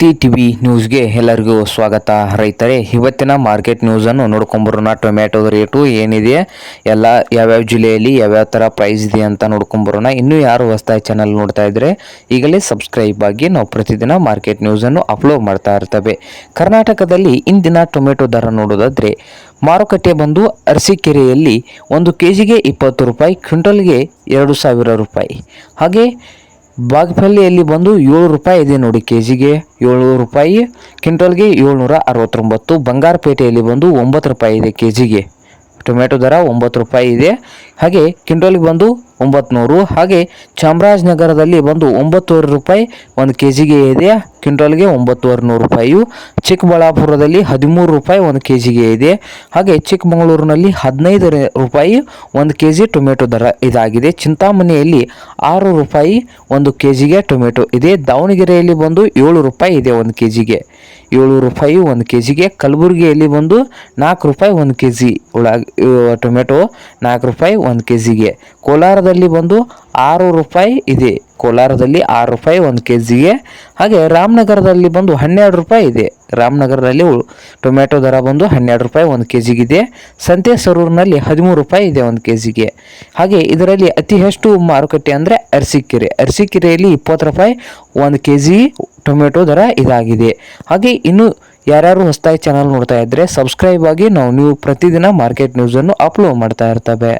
T TV ನ್ಯೂಸ್ಗೆ ಎಲ್ಲರಿಗೂ ಸ್ವಾಗತ. ರೈತರೇ, ಇವತ್ತಿನ ಮಾರ್ಕೆಟ್ ನ್ಯೂಸನ್ನು ನೋಡ್ಕೊಂಬರೋಣ. ಟೊಮ್ಯಾಟೋದ ರೇಟು ಏನಿದೆ, ಎಲ್ಲ ಯಾವ್ಯಾವ ಜಿಲ್ಲೆಯಲ್ಲಿ ಯಾವ್ಯಾವ ಥರ ಪ್ರೈಸ್ ಇದೆ ಅಂತ ನೋಡ್ಕೊಂಬರೋಣ. ಇನ್ನೂ ಯಾರು ಹೊಸ್ದಾಗಿ ಚಾನಲ್ ನೋಡ್ತಾ ಇದ್ದರೆ ಈಗಲೇ ಸಬ್ಸ್ಕ್ರೈಬ್ ಆಗಿ ನಾವು ಪ್ರತಿದಿನ ಮಾರ್ಕೆಟ್ ನ್ಯೂಸನ್ನು ಅಪ್ಲೋಡ್ ಮಾಡ್ತಾ ಇರ್ತವೆ. ಕರ್ನಾಟಕದಲ್ಲಿ ಇಂದಿನ ಟೊಮೆಟೊ ದರ ನೋಡೋದಾದರೆ, ಮಾರುಕಟ್ಟೆ ಬಂದು ಅರಸೀಕೆರೆಯಲ್ಲಿ ಒಂದು ಕೆ ಜಿಗೆ ಇಪ್ಪತ್ತು ರೂಪಾಯಿ, ಕ್ವಿಂಟಲ್ಗೆ ಎರಡು ಸಾವಿರ ರೂಪಾಯಿ. ಹಾಗೆ ಬಾಗಪಲ್ಲಿಯಲ್ಲಿ ಬಂದು ಏಳು ರೂಪಾಯಿ ಇದೆ ನೋಡಿ ಕೆ ಜಿಗೆ ಏಳ್ನೂರು ರೂಪಾಯಿ ಕ್ವಿಂಟಲ್ಗೆ ಏಳ್ನೂರ ಅರವತ್ತೊಂಬತ್ತು, ಬಂಗಾರಪೇಟೆಯಲ್ಲಿ ಬಂದು ಒಂಬತ್ತು ರೂಪಾಯಿ ಇದೆ ಕೆ ಜಿಗೆ ಟೊಮೆಟೊ ದರ ಒಂಬತ್ತು ರೂಪಾಯಿ ಇದೆ. ಹಾಗೆ ಕ್ವಿಂಟಲ್ಗೆ ಬಂದು ಒಂಬತ್ತು ಹಾಗೆ ಚಾಮರಾಜನಗರದಲ್ಲಿ ಬಂದು ಒಂಬತ್ತುವರೆ ರೂಪಾಯಿ ಒಂದು ಕೆ ಜಿಗೆ ಇದೆ. ಕ್ವಿಂಟಲ್ಗೆ ಒಂಬತ್ತುವರೆ ನೂರು ರೂಪಾಯಿಯು ಚಿಕ್ಕಬಳ್ಳಾಪುರದಲ್ಲಿ ಹದಿಮೂರು ರೂಪಾಯಿ ಒಂದು ಕೆ ಜಿಗೆ ಇದೆ. ಹಾಗೆ ಚಿಕ್ಕಮಗಳೂರಿನಲ್ಲಿ ಹದಿನೈದು ರೂಪಾಯಿ ಒಂದು ಕೆ ಜಿ ಟೊಮೆಟೊ ದರ ಇದಾಗಿದೆ. ಚಿಂತಾಮಣಿಯಲ್ಲಿ ಆರು ರೂಪಾಯಿ ಒಂದು ಕೆ ಜಿಗೆ ಟೊಮೆಟೊ ಇದೆ. ದಾವಣಗೆರೆಯಲ್ಲಿ ಬಂದು ಏಳು ರೂಪಾಯಿ ಇದೆ ಒಂದು ಕೆ ಜಿಗೆ ಏಳು ರೂಪಾಯಿ ಒಂದು ಕೆ ಜಿಗೆ ಕಲಬುರಗಿಯಲ್ಲಿ ಬಂದು ನಾಲ್ಕು ರೂಪಾಯಿ ಒಂದು ಕೆ ಜಿ ಉಳ ಟೊಮೆಟೊ ನಾಲ್ಕು ರೂಪಾಯಿ ಒಂದು ಕೆ ಜಿಗೆ ಕೋಲಾರದಲ್ಲಿ ಬಂದು ಆರು ರೂಪಾಯಿ ಇದೆ. ಕೋಲಾರದಲ್ಲಿ ಆರು ರೂಪಾಯಿ ಒಂದು ಕೆ ಜಿಗೆ ಹಾಗೆ ರಾಮನಗರದಲ್ಲಿ ಬಂದು ಹನ್ನೆರಡು ರೂಪಾಯಿ ಇದೆ. ರಾಮನಗರದಲ್ಲಿ ಟೊಮೆಟೊ ದರ ಬಂದು ಹನ್ನೆರಡು ರೂಪಾಯಿ ಒಂದು ಕೆ ಜಿಗಿದೆ ಸಂತೆ ಸರೂರಿನಲ್ಲಿ ಹದಿಮೂರು ರೂಪಾಯಿ ಇದೆ ಒಂದು ಕೆ ಜಿಗೆ ಹಾಗೆ ಇದರಲ್ಲಿ ಅತಿ ಹೆಚ್ಚು ಮಾರುಕಟ್ಟೆ ಅಂದರೆ ಅರಸಿಕೆರೆ. ಅರಸಿಕೆರೆಯಲ್ಲಿ ಇಪ್ಪತ್ತು ರೂಪಾಯಿ ಒಂದು ಕೆ ಜಿ ಟೊಮೆಟೊ ದರ ಇದಾಗಿದೆ. ಹಾಗೆ ಇನ್ನು ಯಾರ್ಯಾರು ಹೊಸ್ತಾಯಿ ಚಾನಲ್ ನೋಡ್ತಾ ಇದ್ದರೆ ಸಬ್ಸ್ಕ್ರೈಬ್ ಆಗಿ ನಾವು ನೀವು ಪ್ರತಿದಿನ ಮಾರ್ಕೆಟ್ ನ್ಯೂಸನ್ನು ಅಪ್ಲೋಡ್ ಮಾಡ್ತಾ ಇರ್ತವೆ.